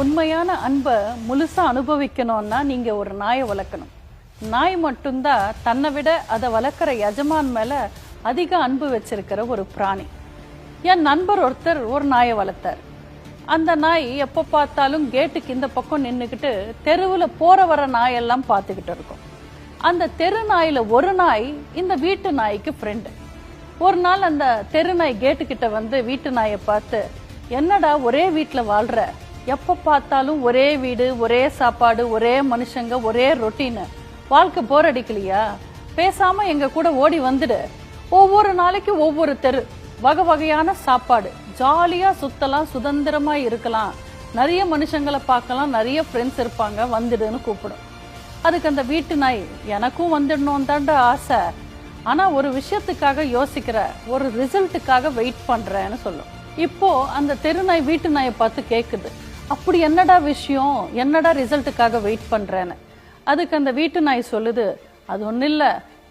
உண்மையான அன்பை முழுசாக அனுபவிக்கணும்னா நீங்கள் ஒரு நாயை வளர்க்கணும். நாய் மட்டும்தான் தன்னை விட அதை வளர்க்குற எஜமான் மேலே அதிக அன்பு வச்சிருக்கிற ஒரு பிராணி. என் நண்பர் ஒருத்தர் ஒரு நாயை வளர்த்தார். அந்த நாய் எப்போ பார்த்தாலும் கேட்டுக்கு இந்த பக்கம் நின்றுக்கிட்டு தெருவில் போகிற வர நாயெல்லாம் பார்த்துக்கிட்டு இருக்கும். அந்த தெரு நாயில் ஒரு நாய் இந்த வீட்டு நாய்க்கு ஃப்ரெண்டு ஒரு நாள் அந்த தெரு நாய் கேட்டுக்கிட்ட வந்து வீட்டு நாயை பார்த்து என்னடா ஒரே வீட்டில் வாழ்கிற எப்போ பார்த்தாலும் ஒரே வீடு ஒரே சாப்பாடு ஒரே மனுஷங்க ஒரே ரொட்டீனு. வாழ்க்கை போர் அடிக்கலையா? பேசாம எங்க கூட ஓடி வந்துடு. ஒவ்வொரு நாளைக்கு ஒவ்வொரு தெரு. வகை வகையான சாப்பாடு. ஜாலியா சுத்தலாம் சுதந்திரமா இருக்கலாம். நிறைய மனுஷங்களை பார்க்கலாம் நிறைய ஃப்ரெண்ட்ஸ் இருப்பாங்க வந்துடுன்னு கூப்பிடும். அதுக்கு அந்த வீட்டு நாய் எனக்கும் வந்துடணும் தாண்ட ஆசை. ஆனா ஒரு விஷயத்துக்காக யோசிக்கிற ஒரு ரிசல்ட்டுக்காக வெயிட் பண்றேன்னு சொல்லும். இப்போ அந்த தெரு நாய் வீட்டு நாயை பார்த்து கேட்குது அப்படி என்னடா விஷயம்? என்னடா ரிசல்ட்டுக்காக வெயிட் பண்ணுறேன்னு அதுக்கு அந்த வீட்டு நாய் சொல்லுது அது ஒன்றும் இல்லை.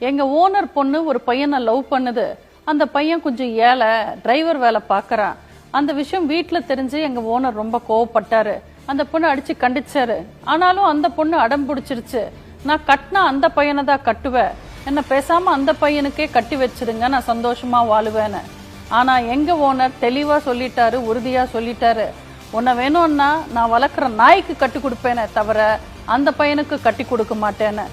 எங்கள் ஓனர் பொண்ணு ஒரு பையனை லவ் பண்ணுது. அந்த பையன் கொஞ்சம் ஏழை டிரைவர் வேலை பார்க்குறான். அந்த விஷயம் வீட்டில் தெரிஞ்சு எங்கள் ஓனர் ரொம்ப கோவப்பட்டாரு. அந்த பொண்ணு அடித்து கண்டிச்சாரு. ஆனாலும் அந்த பொண்ணு அடம் பிடிச்சிருச்சு. நான் கட்டினா அந்த பையனை தான் கட்டுவேன். என்ன பேசாமல் அந்த பையனுக்கே கட்டி வச்சிடுங்க நான் சந்தோஷமாக வாழுவேன்னு. ஆனால் எங்கள் ஓனர் தெளிவாக சொல்லிட்டாரு உறுதியாக சொல்லிட்டாரு. உன்னை வேணும்னா நான் வளர்க்குற நாய்க்கு கட்டி கொடுப்பேனே தவிர அந்த பையனுக்கு கட்டி கொடுக்க மாட்டேன்னு.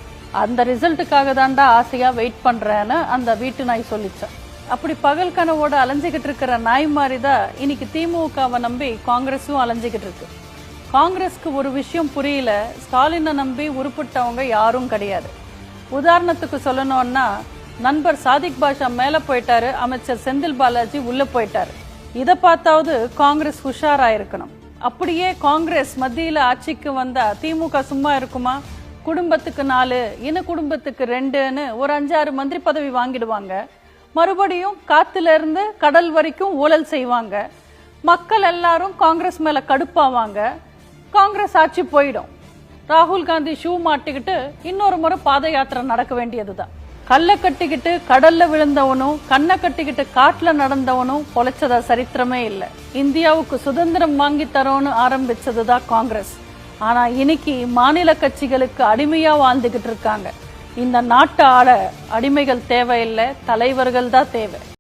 அந்த ரிசல்ட்டுக்காக தாண்டா ஆசையாக வெயிட் பண்ணுறேன்னு அந்த வீட்டு நாய் சொல்லிச்சான் அப்படி பகல் கனவோட அலைஞ்சிக்கிட்டு இருக்கிற நாய் மாதிரி தான் இன்னைக்கு திமுகவை நம்பி காங்கிரஸும் அலைஞ்சிக்கிட்டு இருக்கு. காங்கிரஸ்க்கு ஒரு விஷயம் புரியல ஸ்டாலினை நம்பி உருப்பிட்டவங்க யாரும் கிடையாது. உதாரணத்துக்கு சொல்லணும்னா நண்பர் சாதிக் பாஷா மேலே போயிட்டாரு அமைச்சர் செந்தில் பாலாஜி உள்ளே போயிட்டாரு. இதை பார்த்தாவது காங்கிரஸ் உஷாரா இருக்கணும் அப்படியே காங்கிரஸ் மத்தியில் ஆட்சிக்கு வந்தா திமுக சும்மா இருக்குமா? குடும்பத்துக்கு நாலு இன குடும்பத்துக்கு ரெண்டுன்னு ஒரு அஞ்சாறு மந்திரி பதவி வாங்கிடுவாங்க. மறுபடியும் காத்துல இருந்து கடல் வரைக்கும் ஊழல் செய்வாங்க. மக்கள் எல்லாரும் காங்கிரஸ் மேல கடுப்பாவாங்க. காங்கிரஸ் ஆட்சி போயிடும். ராகுல் காந்தி ஷூ மாட்டிக்கிட்டு இன்னொரு முறை பாத யாத்திரை நடக்க வேண்டியதுதான். கல்லை கட்டிக்கிட்டு கடல்ல விழுந்தவனும் கண்ணை கட்டிக்கிட்டு காட்டுல நடந்தவனும் பொழைச்சதா சரித்திரமே இல்லை. இந்தியாவுக்கு சுதந்திரம் வாங்கி தரோன்னு ஆரம்பிச்சதுதான் காங்கிரஸ். ஆனா இன்னைக்கு மாநில கட்சிகளுக்கு அடிமையா வாழ்ந்துகிட்டு இருக்காங்க. இந்த நாட்டு ஆள அடிமைகள் தேவையில்லை தலைவர்கள் தான் தேவை.